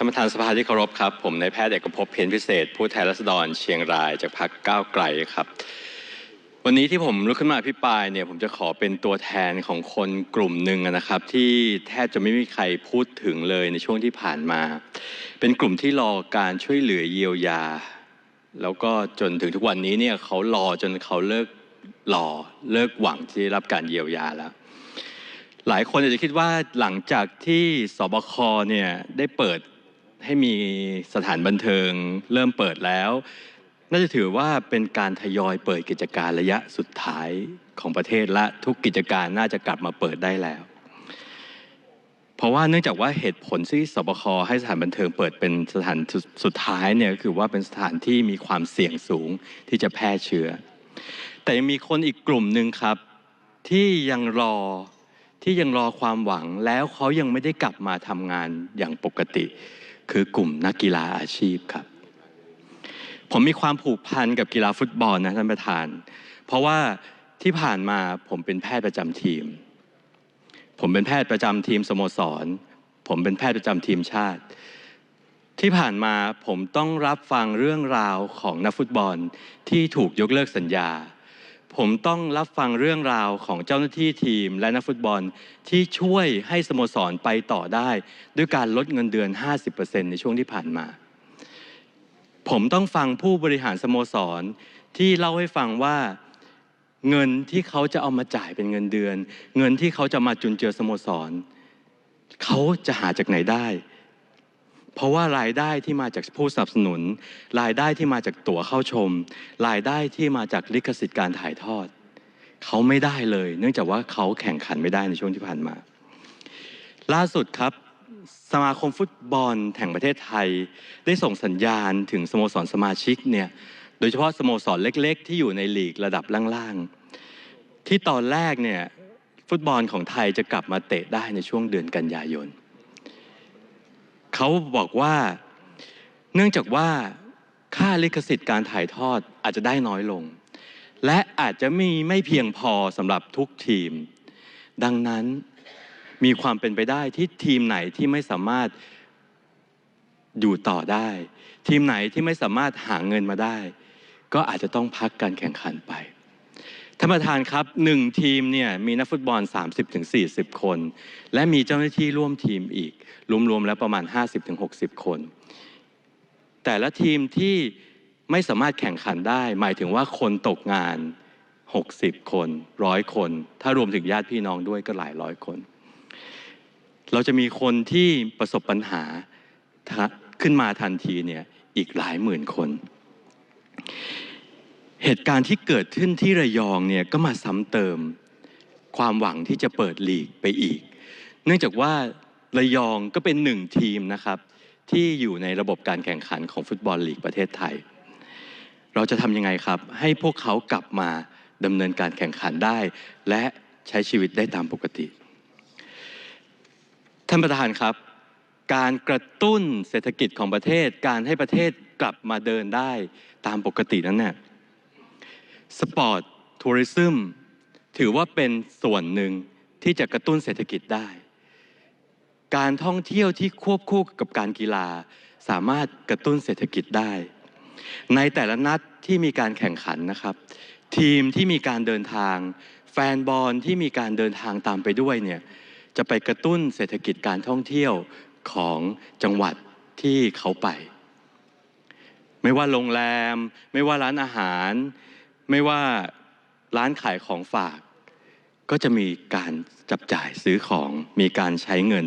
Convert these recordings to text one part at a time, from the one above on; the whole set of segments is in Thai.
ท่านประธานสภาที่เคารพครับ ผมนายแพทย์เอกภพเพ็ญพิเศษ ผู้แทนรัษฎรเชียงรายจากพรรคก้าวไกลครับ วันนี้ที่ผมลุกขึ้นมาอภิปรายเนี่ยผมจะขอเป็นตัวแทนของคนกลุ่มหนึ่งนะครับ ที่แทบจะไม่มีใครพูดถึงเลยในช่วงที่ผ่านมา เป็นกลุ่มที่รอการช่วยเหลือเยียวยา แล้วก็จนถึงทุกวันนี้เนี่ยเขารอจนเขาเลิกรอเลิกหวังที่ได้รับการเยียวยาแล้วหลายคนอาจจะคิดว่าหลังจากที่สบคเนี่ยได้เปิด ให้มีสถานบันเทิงเริ่มเปิดแล้ว น่าจะถือว่าเป็นการทยอยเปิดกิจการระยะสุดท้ายของประเทศและทุกกิจการน่าจะกลับมาเปิดได้แล้ว เพราะว่าเนื่องจากว่าเหตุผลที่สบคให้สถานบันเทิงเปิดเป็นสถานสุดท้ายเนี่ยก็คือว่าเป็นสถานที่มีความเสี่ยงสูงที่จะแพร่เชื้อ แต่ยังมีคนอีกกลุ่มหนึ่งครับ ที่ยังรอที่ยังรอความหวังแล้วเขายังไม่ได้กลับมาทำงานอย่างปกติ คือกลุ่มนักกีฬาอาชีพครับ ผมมีความผูกพันกับกีฬาฟุตบอลนะท่านประธาน เพราะว่าที่ผ่านมาผมเป็นแพทย์ประจำทีม ผมเป็นแพทย์ประจำทีมสโมสร ผมเป็นแพทย์ประจำทีมชาติ ที่ผ่านมาผมต้องรับฟังเรื่องราวของนักฟุตบอลที่ถูกยกเลิกสัญญา ผมต้องรับฟังเรื่องราวของเจ้าหน้าที่ทีมและนักฟุตบอลที่ช่วยให้สโมสรไปต่อได้ ด้วยการลดเงินเดือน 50%ในช่วงที่ผ่านมา ผมต้องฟังผู้บริหารสโมสรที่เล่าให้ฟังว่าเงินที่เขาจะเอามาจ่ายเป็นเงินเดือน เงินที่เขาจะมาจุนเจือสโมสรเขาจะหาจากไหนได้ เพราะว่ารายได้ที่มาจากผู้สนับสนุน รายได้ที่มาจากตั๋วเข้าชม รายได้ที่มาจากลิขสิทธิ์การถ่ายทอด เขาไม่ได้เลย เนื่องจากว่าเขาแข่งขันไม่ได้ในช่วงที่ผ่านมา ล่าสุดครับสมาคมฟุตบอลแห่งประเทศไทย ได้ส่งสัญญาณถึงสโมสรสมาชิกเนี่ยโดยเฉพาะสโมสรเล็ก ๆ ที่อยู่ในลีกระดับล่างๆที่ตอนแรกเนี่ยฟุตบอลของไทยจะกลับมาเตะได้ในช่วงเดือนกันยายน เขาบอกว่าเนื่องจากว่าค่าลิขสิทธิ์การถ่ายทอดอาจจะได้น้อยลง และอาจจะมีไม่เพียงพอสำหรับทุกทีม ดังนั้นมีความเป็นไปได้ที่ทีมไหนที่ไม่สามารถอยู่ต่อได้ ทีมไหนที่ไม่สามารถหาเงินมาได้ ก็อาจจะต้องพักการแข่งขันไป ท่านประธานครับหนึ่งทีมเนี่ยมีนักฟุตบอล 30-40 คน และมีเจ้าหน้าที่ร่วมทีมอีก รวมๆแล้วประมาณ 50-60 คน แต่ละทีมที่ไม่สามารถแข่งขันได้ หมายถึงว่าคนตกงาน 60 คนร้อยคน ถ้ารวมถึงญาติพี่น้องด้วยก็หลายร้อยคน เราจะมีคนที่ประสบปัญหาขึ้นมาทันทีเนี่ยอีกหลายหมื่นคน เหตุการณ์ที่เกิดขึ้นที่ระยองเนี่ยก็มาซ้ำเติม ความหวังที่จะเปิดลีกไปอีก เนื่องจากว่าระยองก็เป็นหนึ่งทีมนะครับ ที่อยู่ในระบบการแข่งขันของฟุตบอลลีกประเทศไทย เราจะทำยังไงครับ ให้พวกเขากลับมาดำเนินการแข่งขันได้ และใช้ชีวิตได้ตามปกติ ท่านประธานครับ การกระตุ้นเศรษฐกิจของประเทศ การให้ประเทศกลับมาเดินได้ตามปกตินั้นเนี่ย สปอร์ตทัวริซึมถือว่าเป็นส่วนหนึ่งที่จะกระตุ้นเศรษฐกิจได้ การท่องเที่ยวที่ควบคู่กับการกีฬา สามารถกระตุ้นเศรษฐกิจได้ ในแต่ละนัดที่มีการแข่งขันนะครับ ทีมที่มีการเดินทาง แฟนบอลที่มีการเดินทางตามไปด้วยเนี่ยจะไปกระตุ้นเศรษฐกิจการท่องเที่ยวของจังหวัดที่เขาไป ไม่ว่าโรงแรม ไม่ว่าร้านอาหาร ไม่ว่าร้านขายของฝาก ก็จะมีการจับจ่ายซื้อของมีการใช้เงิน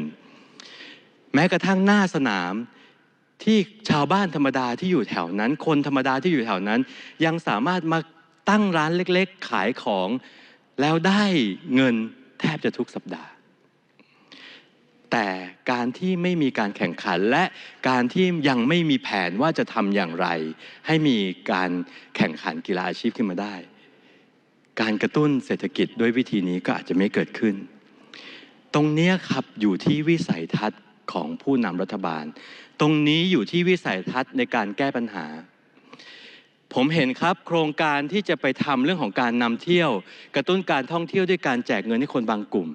แม้กระทั่งหน้าสนามที่ชาวบ้านธรรมดาที่อยู่แถวนั้น คนธรรมดาที่อยู่แถวนั้น ยังสามารถมาตั้งร้านเล็กๆ ขายของ แล้วได้เงินแทบจะทุกสัปดาห์ แต่การที่ไม่มีการแข่งขันและการที่ยังไม่มีแผนว่าจะทำอย่างไร ให้มีการแข่งขันกีฬาอาชีพขึ้นมาได้ การกระตุ้นเศรษฐกิจด้วยวิธีนี้ก็อาจจะไม่เกิดขึ้น ตรงนี้ครับอยู่ที่วิสัยทัศน์ของผู้นำรัฐบาล ตรงนี้อยู่ที่วิสัยทัศน์ในการแก้ปัญหาผมเห็นครับโครงการที่จะไปทำเรื่องของการนำเที่ยว กระตุ้นการท่องเที่ยวด้วยการแจกเงินให้คนบางกลุ่ม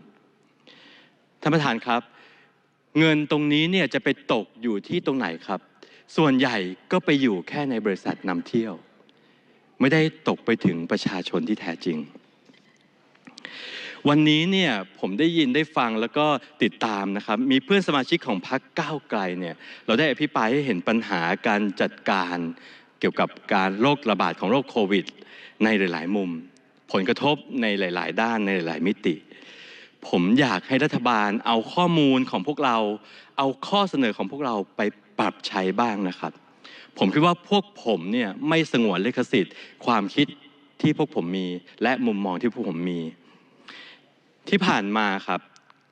ท่านประธานครับ เงินตรงนี้เนี่ยจะไปตกอยู่ที่ตรงไหนครับ ส่วนใหญ่ก็ไปอยู่แค่ในบริษัทนำเที่ยว ไม่ได้ตกไปถึงประชาชนที่แท้จริง วันนี้เนี่ยผมได้ยินได้ฟังแล้วก็ติดตามนะครับ มีเพื่อนสมาชิกของพรรคก้าวไกลเนี่ยเราได้อภิปรายให้เห็นปัญหาการจัดการเกี่ยวกับการโรคระบาดของโรคโควิด ในหลาย ๆ มุม ผลกระทบในหลาย ๆ ด้านในหลาย ๆ มิติ ผมอยากให้รัฐบาลเอาข้อมูลของพวกเรา เอาข้อเสนอของพวกเราไปปรับใช้บ้างนะครับ ผมคิดว่าพวกผมเนี่ยไม่สงวนลิขสิทธิ์ ความคิดที่พวกผมมี และมุมมองที่พวกผมมี ที่ผ่านมาครับ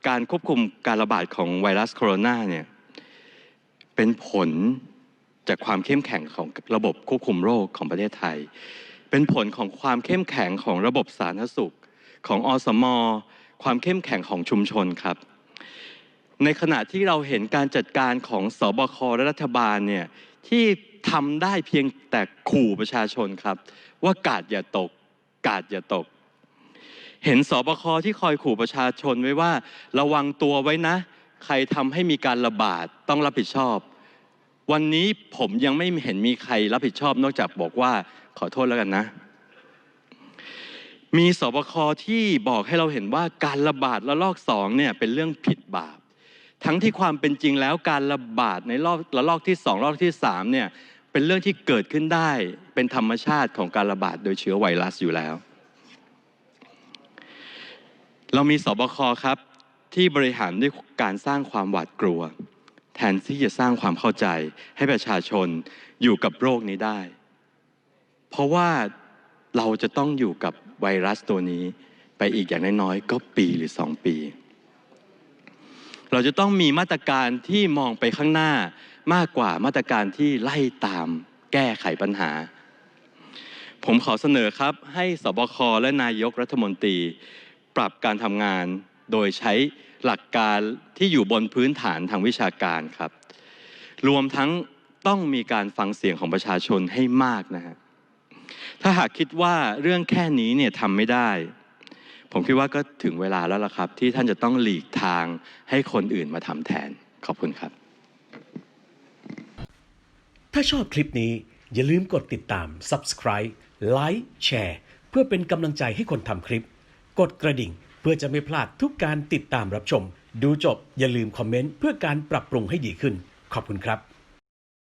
การควบคุมการระบาดของไวรัสโคโรนาเนี่ยเป็นผลจากความเข้มแข็งของระบบควบคุมโรคของประเทศไทย เป็นผลของความเข้มแข็งของระบบสาธารณสุข ของอสม ความเข้มแข็งของชุมชนครับ ในขณะที่เราเห็นการจัดการของสบคและรัฐบาลเนี่ยที่ทำได้เพียงแต่ขู่ประชาชนครับ ว่ากาดอย่าตก กาดอย่าตก เห็นสบคที่คอยขู่ประชาชนไว้ว่า ระวังตัวไว้นะ ใครทำให้มีการระบาดต้องรับผิดชอบ วันนี้ผมยังไม่เห็นมีใครรับผิดชอบนอกจากบอกว่าขอโทษแล้วกันนะ มีสบคที่บอกให้เราเห็นว่าการระบาดระลอกสองเนี่ยเป็นเรื่องผิดบาป ทั้งที่ความเป็นจริงแล้วการระบาดในรอบระลอกที่สองรอบที่สามเนี่ยเป็นเรื่องที่เกิดขึ้นได้เป็นธรรมชาติของการระบาดโดยเชื้อไวรัสอยู่แล้ว เรามีสบคครับที่บริหารด้วยการสร้างความหวาดกลัว แทนที่จะสร้างความเข้าใจให้ประชาชนอยู่กับโรคนี้ได้ เพราะว่าเราจะต้องอยู่กับ ไวรัสตัวนี้ไปอีกอย่างน้อยๆ ก็ปีหรือสองปี เราจะต้องมีมาตรการที่มองไปข้างหน้ามากกว่ามาตรการที่ไล่ตามแก้ไขปัญหา ผมขอเสนอครับให้สบคและนายกรัฐมนตรี ปรับการทำงานโดยใช้หลักการที่อยู่บนพื้นฐานทางวิชาการครับ รวมทั้งต้องมีการฟังเสียงของประชาชนให้มากนะฮะ ถ้าหากคิดว่าเรื่องแค่นี้เนี่ยทำไม่ได้ ผมคิดว่าก็ถึงเวลาแล้วล่ะครับ ที่ท่านจะต้องหลีกทางให้คนอื่นมาทำแทน ขอบคุณครับ ถ้าชอบคลิปนี้อย่าลืมกดติดตาม subscribe ไลค์แชร์เพื่อเป็นกำลังใจให้คนทำคลิป กดกระดิ่งเพื่อจะไม่พลาดทุกการติดตามรับชม ดูจบอย่าลืมคอมเมนต์เพื่อการปรับปรุงให้ดีขึ้น ขอบคุณครับ